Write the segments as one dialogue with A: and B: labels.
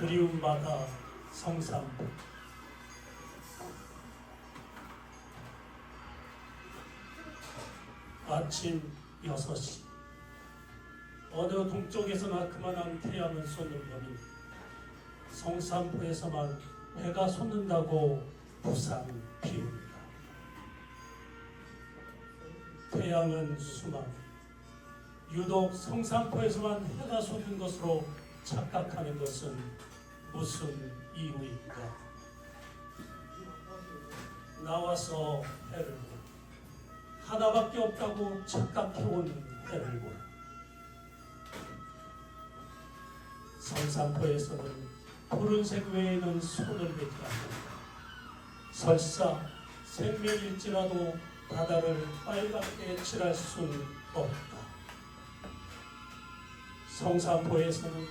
A: 그리움 바다 성산부 아침 6시. 어느 동쪽에서나 그만한 태양을 쏟는 법이 성산포에서만 해가 솟는다고 부상 피웁니다. 태양은 수만. 유독 성산포에서만 해가 솟는 것으로 착각하는 것은 무슨 이유입니까? 나와서 해를 보라. 하나밖에 없다고 착각해온 해를 보라. 성산포에서는 푸른색 외에는 손을 대지 않는다. 설사 생명일지라도 바다를 빨갛게 칠할 수는 없다. 성산포에서는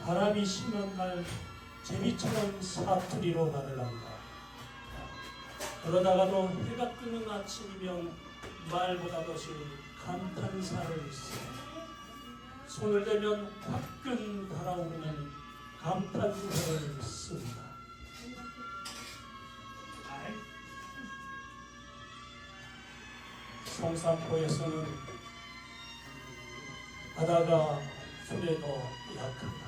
A: 바람이 심한 날 제비처럼 사투리로 말을 한다. 그러다가도 해가 뜨는 아침이면 말보다 더 쉬운 감탄사를 써. 손을 대면 화끈 달아오르는 감탄사를 쓴다. 성산포에서는 바다가 술에 더 약하다.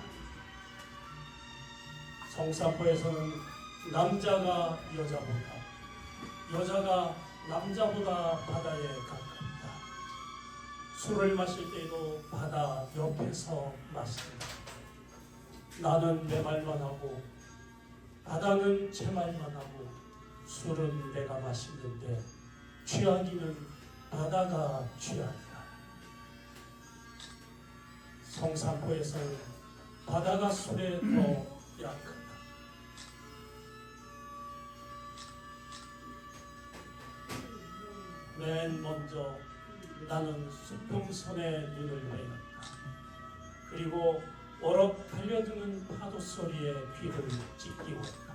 A: 성산포에서는 남자가 여자보다, 여자가 남자보다 바다에 가깝다. 술을 마실 때도 바다 옆에서 마신다. 나는 내 말만 하고, 바다는 제 말만 하고, 술은 내가 마시는데, 취하기는 바다가 취한다. 성산포에서는 바다가 술에 더. 맨 먼저 나는 수평선에 눈을 매었다. 그리고 어럭 달려드는 파도 소리에 귀를 찢기웠다.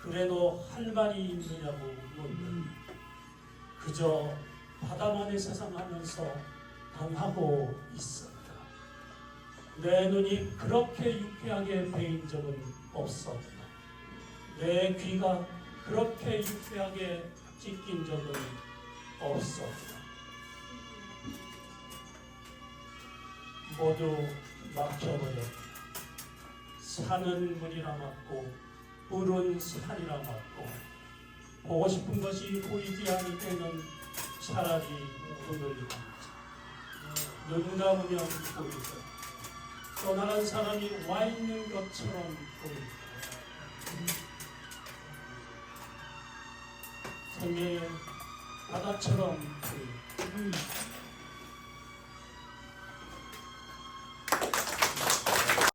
A: 그래도 할 말이 있느냐고 묻는 그저 바다만의 세상 하면서 당하고 있었다. 내 눈이 그렇게 유쾌하게 베인 적은 없었다. 내 귀가 그렇게 유쾌하게 찢긴 적은 없었다. 모두 막혀버렸다. 산은 물이라 맞고 물은 산이라 맞고 보고 싶은 것이 보이지 않을 때는 차라리 눈을 감자. 눈 감으면 보이다. 떠나간 사람이 와 있는 것처럼 보인다. 생명은 바다처럼 보인다.